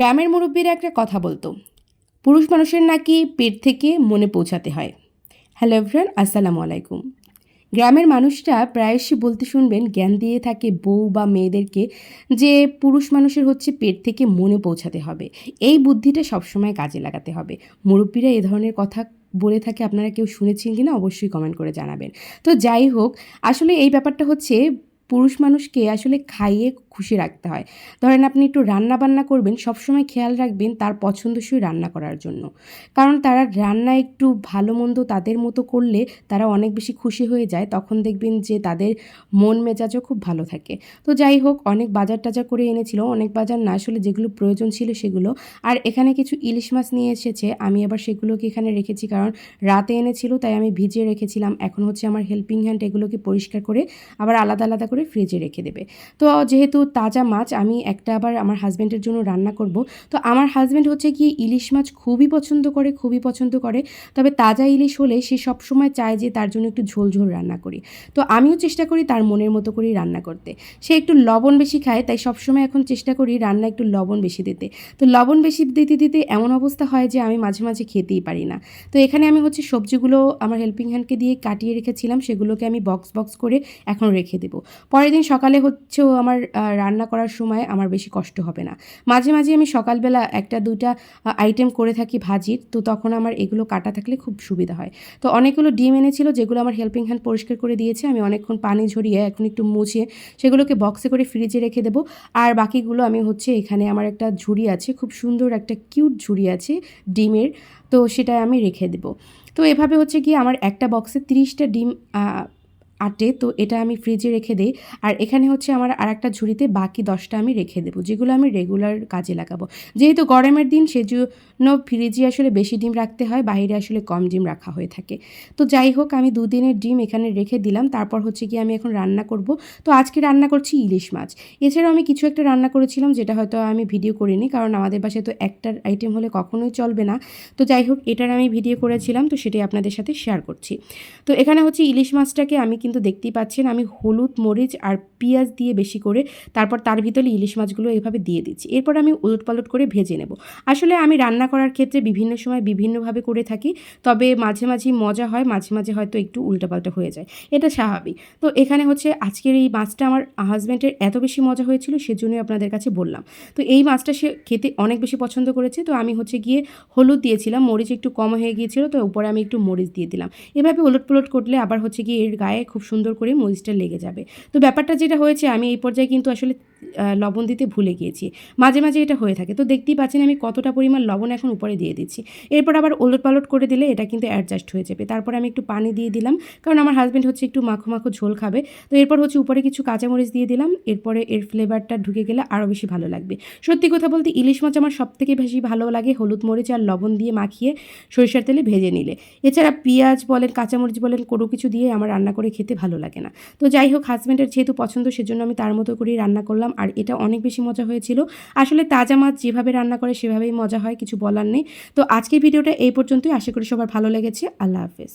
গ্রামের মুরব্বীরা একটা কথা বলতো, পুরুষ মানুষের নাকি পেট থেকে মনে পৌঁছাতে হয়। হ্যালো এভরান আসসালামু আলাইকুম। গ্রামের মানুষরা প্রায়শই বলতে শুনবেন, জ্ঞান দিয়ে থাকে বউ বা মেয়েদেরকে যে পুরুষ মানুষের হচ্ছে পেট থেকে মনে পৌঁছাতে হবে। এই বুদ্ধিটা সবসময় কাজে লাগাতে হবে। মুরব্বীরা এ ধরনের কথা বলে থাকে, আপনারা কেউ শুনেছেন কিনা অবশ্যই কমেন্ট করে জানাবেন। তো যাই হোক, আসলে এই ব্যাপারটা হচ্ছে পুরুষ মানুষকে আসলে খাইয়ে খুশি রাখতে হয়। ধরেন আপনি একটু রান্না বান্না করবেন, সবসময় খেয়াল রাখবেন তার পছন্দসই রান্না করার জন্য। কারণ তারা রান্না একটু ভালো মন্দ তাদের মতো করলে তারা অনেক বেশি খুশি হয়ে যায়, তখন দেখবেন যে তাদের মন মেজাজও খুব ভালো থাকে। তো যাই হোক, অনেক বাজার টাজার করে এনেছিল, অনেক বাজার না আসলে যেগুলো প্রয়োজন ছিল সেগুলো। আর এখানে কিছু ইলিশ মাছ নিয়ে এসেছে, আমি আবার সেগুলোকে এখানে রেখেছি কারণ রাতে এনেছিল, তাই আমি ভিজিয়ে রেখেছিলাম। এখন হচ্ছে আমার হেল্পিং হ্যান্ড এগুলোকে পরিষ্কার করে আবার আলাদা আলাদা করে ফ্রিজে রেখে দেবে। তো যেহেতু তাজা মাছ আমি একটা আবার আমার হাজব্যান্ডের জন্য রান্না করব। তো আমার হাজব্যান্ড হচ্ছে কি, ইলিশ মাছ খুবই পছন্দ করে, খুবই পছন্দ করে। তবে তাজা ইলিশ হলে সে সবসময় চায় যে তার জন্য একটু ঝোল ঝোল রান্না করি। তো আমিও চেষ্টা করি তার মনের মতো করেই রান্না করতে। সে একটু লবণ বেশি খায়, তাই সবসময় এখন চেষ্টা করি রান্না একটু লবণ বেশি দিতে। তো লবণ বেশি দিতে দিতে এমন অবস্থা হয় যে আমি মাঝে মাঝে খেতেই পারি না। তো এখানে আমি হচ্ছে সবজিগুলো আমার হেল্পিং হ্যান্ডকে দিয়ে কাটিয়ে রেখেছিলাম, সেগুলোকে আমি বক্স বক্স করে এখন রেখে দেবো। পরের দিন সকালে হচ্ছেও আমার রান্না করার সময় আমার বেশি কষ্ট হবে না। মাঝে মাঝে আমি সকালবেলা একটা, দুইটা আইটেম করে থাকি ভাজির, তো তখন আমার এগুলো কাটা থাকলে খুব সুবিধা হয়। তো অনেকগুলো ডিম এনেছিল যেগুলো আমার হেল্পিং হ্যান্ড পরিষ্কার করে দিয়েছে, আমি অনেকক্ষণ পানি ঝরিয়ে এখন একটু মুছিয়ে সেগুলোকে বক্সে করে ফ্রিজে রেখে দেবো। আর বাকিগুলো আমি হচ্ছে এখানে আমার একটা ঝুড়ি আছে, খুব সুন্দর একটা কিউট ঝুড়ি আছে ডিমের, তো সেটা আমি রেখে দেবো। তো এভাবে হচ্ছে কি আমার একটা বক্সে তিরিশটা ডিম আটে, তো এটা আমি ফ্রিজে রেখে দিই। আর এখানে হচ্ছে আমার আর একটা ঝুড়িতে বাকি দশটা আমি রেখে দেবো, যেগুলো আমি রেগুলার কাজে লাগাবো। যেহেতু গরমের দিন, সেজন্য ফ্রিজে আসলে বেশি ডিম রাখতে হয়, বাইরে আসলে কম ডিম রাখা হয়ে থাকে। তো যাই হোক, আমি দুদিনের ডিম এখানে রেখে দিলাম, তারপর হচ্ছে কি আমি এখন রান্না করব। তো আজকে রান্না করছি ইলিশ মাছ। এছাড়াও আমি কিছু একটা রান্না করেছিলাম, যেটা হয়তো আমি ভিডিও করিনি, কারণ আমাদের বাসায় তো একটার আইটেম হলে কখনোই চলবে না। তো যাই হোক, এটার আমি ভিডিও করেছিলাম, তো সেটাই আপনাদের সাথে শেয়ার করছি। তো এখানে হচ্ছে ইলিশ মাছটাকে আমি কিন্তু দেখতেই পাচ্ছেন আমি হলুদ, মরিচ আর পেঁয়াজ দিয়ে বেশি করে তারপর তার ভিতরে ইলিশ মাছগুলো এভাবে দিয়ে দিচ্ছি। এরপর আমি উলট পালট করে ভেজে নেব। আসলে আমি রান্না করার ক্ষেত্রে বিভিন্ন সময় বিভিন্নভাবে করে থাকি, তবে মাঝে মাঝেই মজা হয়, মাঝে মাঝে হয়তো একটু উল্টাপাল্টা হয়ে যায়। এটা স্বাভাবিক। তো এখানে হচ্ছে আজকের এই মাছটা আমার হাজব্যান্ডের এত বেশি মজা হয়েছিল সেজন্যই আপনাদের কাছে বললাম। তো এই মাছটা সে খেতে অনেক বেশি পছন্দ করেছে, তো আমি হচ্ছে গিয়ে হলুদ দিয়েছিলাম, মরিচ একটু কম হয়ে গিয়েছিল, তো উপরে আমি একটু মরিচ দিয়ে দিলাম। এভাবে উলট পলট করলে আবার হচ্ছে গিয়ে এর গায়ে খুব সুন্দর করে মরিচটা লেগে যাবে। তো ব্যাপারটা যেটা হয়েছে আমি এই পর্যায়ে কিন্তু আসলে লবণ দিতে ভুলে গিয়েছি। মাঝে মাঝে এটা হয়ে থাকে। তো দেখতেই পাচ্ছেন আমি কতটা পরিমাণ লবণ এখন উপরে দিয়ে দিচ্ছি। এরপর আবার ওলট পালট করে দিলে এটা কিন্তু অ্যাডজাস্ট হয়ে যাবে। তারপর আমি একটু পানি দিয়ে দিলাম। কারণ আমার হাজব্যান্ড হচ্ছে একটু মাখো মাখো ঝোল খাবে। তো এরপর হচ্ছে উপরে কিছু কাঁচামরিচ দিয়ে দিলাম। এরপরে এর ফ্লেভারটা ঢুকে গেলে আরও বেশি ভালো লাগবে। সত্যি কথা বলতে ইলিশ মাছ আমার সবথেকে বেশি ভালো লাগে। হলুদ মরিচ আর লবণ দিয়ে মাখিয়ে সরিষার তেলে ভেজে নিলে। এছাড়া পেঁয়াজ বলেন, কাঁচামরিচ বলেন, কোনো কিছু দিয়ে আমার রান্না করে খেতে ভালো লাগে না। তো যাই হোক হাজব্যান্ডের যেহেতু পছন্দ, সেজন্য আমি তার মতো করেই রান্না করলাম। আর এটা অনেক বেশি মজা হয়েছিল। আসলে তাজা মাছ যেভাবে রান্না করে সেভাবেই মজা হয়, কিছু বলার নেই। তো আজকের ভিডিওটা এই পর্যন্তই। আশা করি সবার ভালো লেগেছে। আল্লাহ হাফেজ।